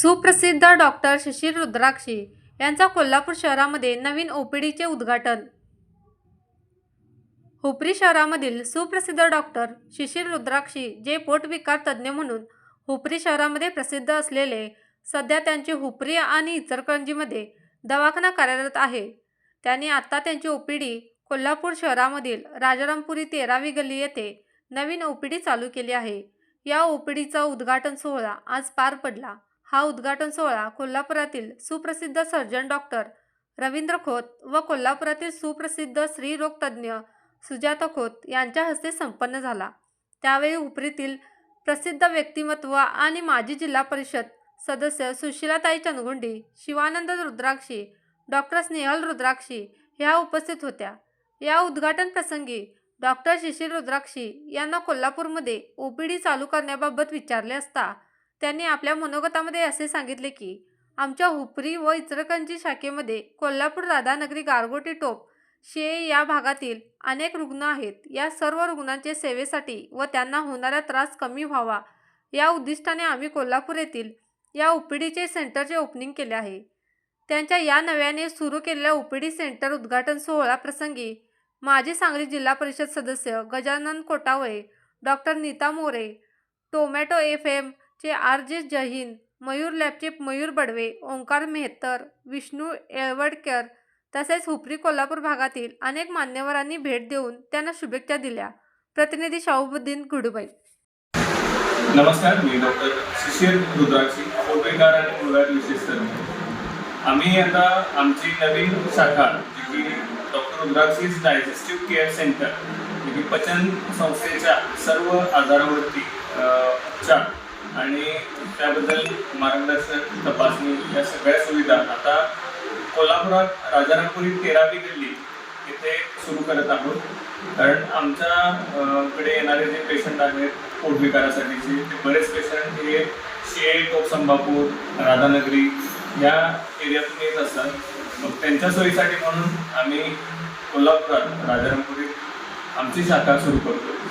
सुप्रसिद्ध डॉक्टर शिशिर रुद्राक्षी यांचा कोल्हापूर शहरामध्ये नवीन ओपीडीचे उद्घाटन. हुपरी शहरामधील सुप्रसिद्ध डॉक्टर शिशिर रुद्राक्षी जे पोटविकार तज्ज्ञ म्हणून हुपरी शहरामध्ये प्रसिद्ध असलेले सध्या त्यांची हुपरी आणि इचलकरंजीमध्ये दवाखाना कार्यरत आहे. त्यांनी आत्ता त्यांची ओपीडी कोल्हापूर शहरामधील राजारामपुरी तेरावी गल्ली येथे नवीन ओपीडी चालू केली आहे. या ओपीडीचा उद्घाटन सोहळा आज पार पडला. हा उद्घाटन सोहळा कोल्हापुरातील सुप्रसिद्ध सर्जन डॉक्टर रवींद्र खोत व कोल्हापुरातील सुप्रसिद्ध स्त्रीरोगतज्ञ सुजाता खोत यांच्या हस्ते संपन्न झाला. त्यावेळी उपरीतील प्रसिद्ध व्यक्तिमत्व आणि माजी जिल्हा परिषद सदस्य सुशीलाताई चनगुंडी शिवानंद रुद्राक्षी डॉक्टर स्नेहल रुद्राक्षी ह्या उपस्थित होत्या. या उद्घाटन प्रसंगी डॉक्टर शिशिर रुद्राक्षी यांना कोल्हापूरमध्ये ओपीडी चालू करण्याबाबत विचारले असता त्यांनी आपल्या मनोगतामध्ये असे सांगितले की आमच्या हुपरी व इचलकरंजी शाखेमध्ये कोल्हापूर राधानगरी गारगोटी टोप शे या भागातील अनेक रुग्ण आहेत. या सर्व रुग्णांचे सेवेसाठी व त्यांना होणारा त्रास कमी व्हावा. या उद्दिष्टाने आम्ही कोल्हापूर येथील या ओपीडीचे सेंटरचे ओपनिंग केले आहे. त्यांच्या या नव्याने सुरू केलेल्या ओपीडी सेंटर उद्घाटन सोहळा प्रसंगी माजी सांगली जिल्हा परिषद सदस्य Gajanan Kotawale doctor Nita More tomato F M चे आर जे जहीन मयूर लॅबचे मयूर बडवे ओंकार मेहतर विष्णू येळवडकर तसेच हुपरी कोल्हापूर भागातील अनेक मान्यवरांनी भेट देऊन त्यांना शुभेच्छा दिल्या. प्रतिनिधी शाहबुद्दीन घुडुबाई नमस्कार मी डॉक्टर शिशिर रुद्राक्षी पोटविकार आणि मुळव्याध विशेष तज्ञ आम्ही आता आमची नवीन शाखा जी की डॉक्टर रुद्राक्षीज डायजेस्टिव्ह केअर सेंटर जी की पचन संस्थेच्या सर्व आजारावरती उपचार आणि त्याबद्दल मार्गदर्शन तपासणी या सगळ्या सुविधा आता कोल्हापुरात राजारामपुरी तेरावी गल्ली इथे सुरू करत आहोत. कारण आमच्या येणारे जे पेशंट आहेत पोटविकारासाठीचे ते बरेच पेशंट हे शे टोप संभापूर राधानगरी या एरियातून येत असतात. मग त्यांच्या सोयीसाठी म्हणून आम्ही कोल्हापुरात राजारामपुरीत आमची शाखा सुरू करतो